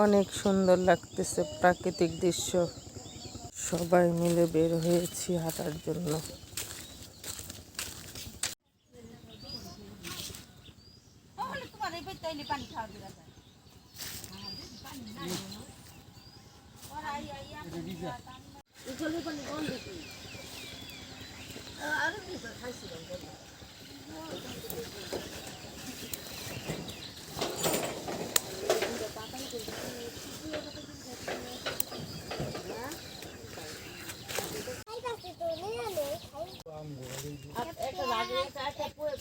অনেক সুন্দর লাগতেছে প্রাকৃতিক দৃশ্য। সবাই মিলে বের হয়েছি হাঁটার জন্য।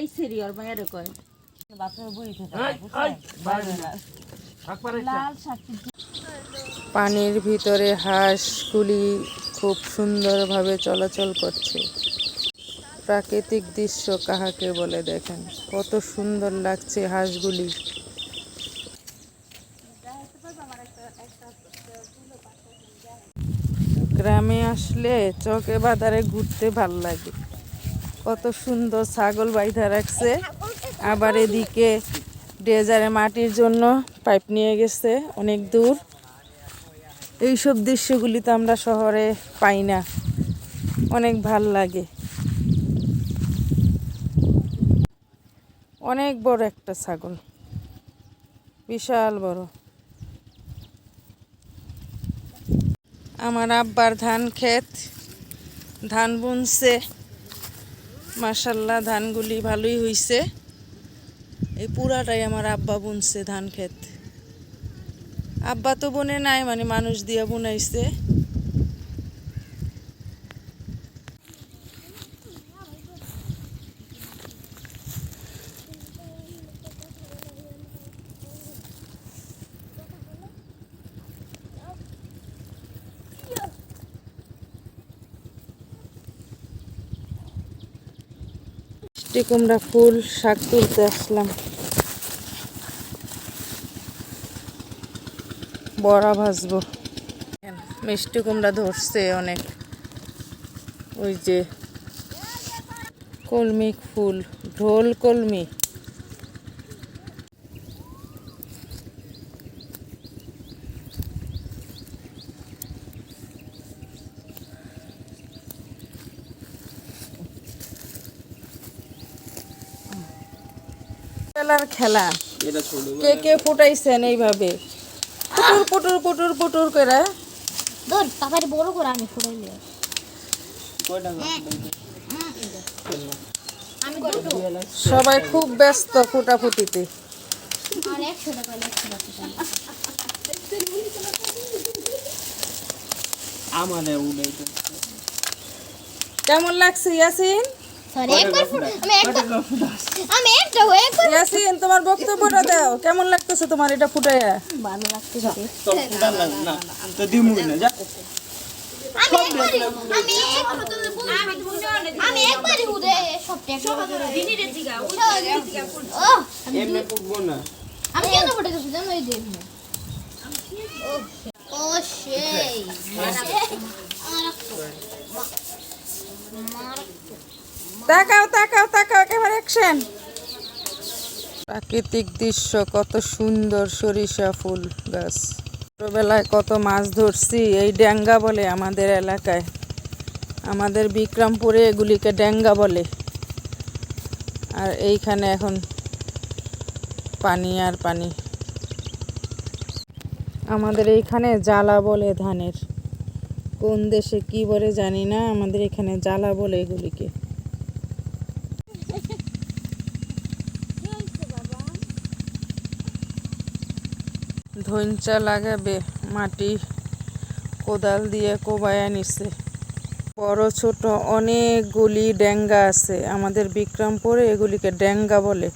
এই সিরিয়ার মায়ের কয়। বাথরুমে বুড়ি থাকে লাল শাক পানির ভিতরে হাঁসগুলি খুব সুন্দরভাবে চলাচল করছে। প্রাকৃতিক দৃশ্য কাহাকে বলে দেখেন? কত সুন্দর লাগছে হাঁসগুলি। গ্রামে আসলে চকে বাজারে ঘুরতে ভালো লাগে। কত সুন্দর ছাগল বাইধা রাখছে। আবার এদিকে ডেজারে মাটির জন্য পাইপ নিয়ে গেছে অনেক দূর। এইসব দৃশ্যগুলি তো আমরা শহরে পাই না। অনেক ভালো লাগে। অনেক বড় একটা ছাগল। বিশাল বড়। আমার আব্বার ধান ক্ষেত। ধান বুনছে। মাসাল্লাহ ধানগুলি ভালোই হইছে। এই পুরাটাই আমার আব্বা বুনছে ধান খেত আব্বা তো বনে নাই মানে মানুষ দিয়া বুনাইছে। মিষ্টি কুমড়া ফুল, শাক তুলতে আসলাম। বড়া ভাজবো। মিষ্টি কুমড়া ধরছে অনেক। ওই যে কলমি ফুল, ঢোল কলমি। খেলার খেলা। কে কে ফুটাইছেন এইভাবে? পুটুর পুটুর পুটুর পুটুর করে। দূর তারপরে বড় করে আমি ফুটাই নিয়ে আমি কত সবাই খুব ব্যস্ত ফুটাফুটিতে। কেমন লাগছে ইয়াসিন? সরি আমি একটা আমি একটা একবার ইয়াসিন তোমার বক্তব্যটা দাও। কেমন লাগতেছে তোমার এটা ফুটাইয়া? ভালো লাগতেছে। তো ফুটার লাগবে না। তো দিমু না যা। আমি একবারই আমি আমি একবারই উদে সব টাকা ও এমনি ফুটবো না। আমি কেন ফুটে গেছি জানো? এই দেখ ও সেই। তাকাও তাকাও তাকাও, একেবারে অ্যাকশন প্রাকৃতিক দৃশ্য, কত সুন্দর সরিষা ফুল গাছ ছোটবেলায় কত মাছ ধরছি, এই ড্যাঙ্গা বলে আমাদের এলাকায়। আমাদের বিক্রমপুরে এগুলিকে ড্যাঙ্গা বলে। আর এইখানে এখন পানি আর পানি। আমাদের এইখানে জ্বালা বলে ধানের। কোন দেশে কি বলে জানি না, আমাদের এখানে জ্বালা বলে এগুলিকে। ধইঞ্চা লাগাবে, মাটি কোদাল দিয়ে কোবায়া নিছে। বড় ছোট অনেকগুলি ড্যাঙ্গা আছে, আমাদের বিক্রমপুরে এগুলিকে ড্যাঙ্গা বলে।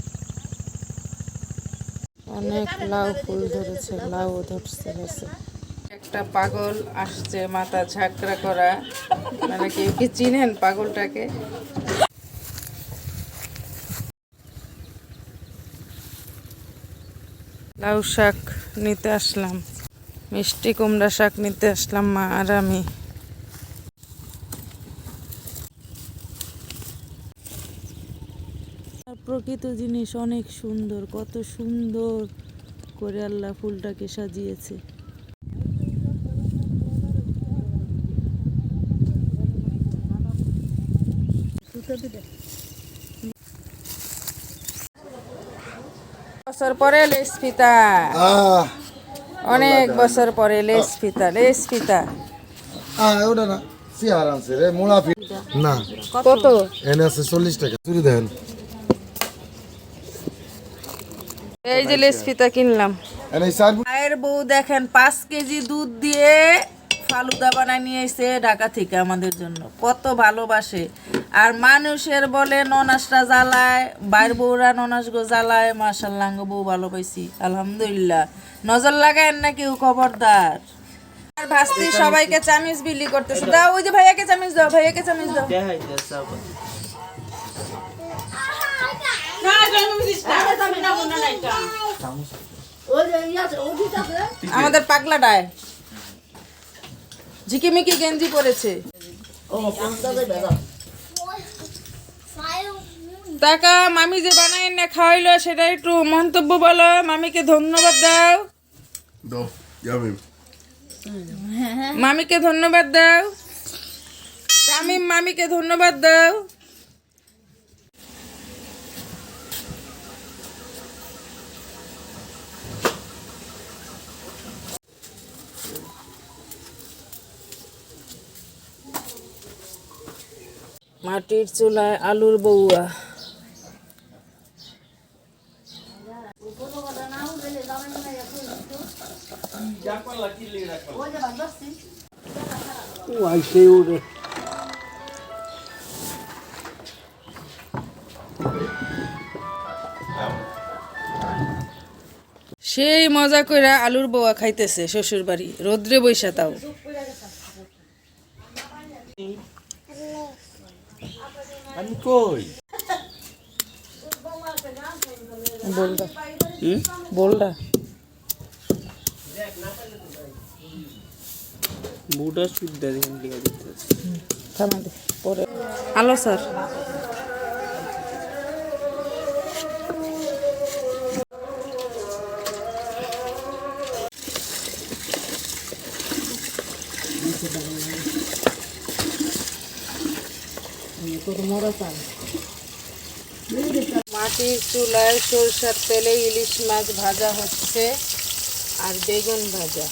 অনেক লাউ ফুল ধরেছে, লাউ ধরছে, হয়েছে। একটা পাগল আসছে মাথা ঝাঁকড়া করা মানে কেউ কি চিনেন পাগলটাকে? লাউ শাক নিতে আসলাম। মিষ্টি কুমড়া শাক নিতে আসলাম মা আর আমি। প্রকৃত জিনিস অনেক সুন্দর, কত সুন্দর করে আল্লাহ ফুলটাকে সাজিয়েছে। বছর পরে লেস ফিতা। অনেক বছর পরে লেস ফিতা লেস ফিতা। ওটা না আনছে রে মুলাফি না। কত? এনে আছে চল্লিশ টাকা চুরি দেন এই যে লেস ফিতা কিনলাম। মায়ের বউ দেখেন পাঁচ কেজি দুধ দিয়ে ফালুদা বানায় নিয়ে এসে ঢাকা থেকে আমাদের জন্য। কত ভালোবাসে। আর মানুষের বলে ননাসটা জ্বালায় বাইর বউরা ননাস গো জ্বালায় মার্শাল্লাহ বউ ভালো পাইছি। আলহামদুলিল্লাহ। নজর লাগায় না কেউ খবরদার। আর ভাস্তি সবাইকে চামিচ বিলি করতেছে। দাও ওই যে ভাইয়াকে চামিচ দাও ভাইয়াকে চামিচ দাও। দেখাই যাচ্ছে আবার আমাদের পাগলাটায়। ঝিকিমিকি গেঞ্জি পরেছে। টাকা মামি যে বানাই না খাওয়াইলো সেটা একটু মন্তব্য বলো। মামিকে ধন্যবাদ দাও। দাও মামিকে ধন্যবাদ দাও। তামিম মামিকে ধন্যবাদ দাও। মাটির চুলায় আলুর বউয়া। সেই মজা কইরা আলুর বউয়া খাইতেছে শ্বশুর বাড়ি রোদ্রে বৈশা তাও। আমি কই? বোলডা বোলডা বুটা সুদ্ধা দেখেন লিখে দিতে থামা দে হ্যালো স্যার। Thank you. মাটির চুলায় সরষার তেলে ইলিশ মাছ ভাজা হচ্ছে আর বেগুন ভাজা।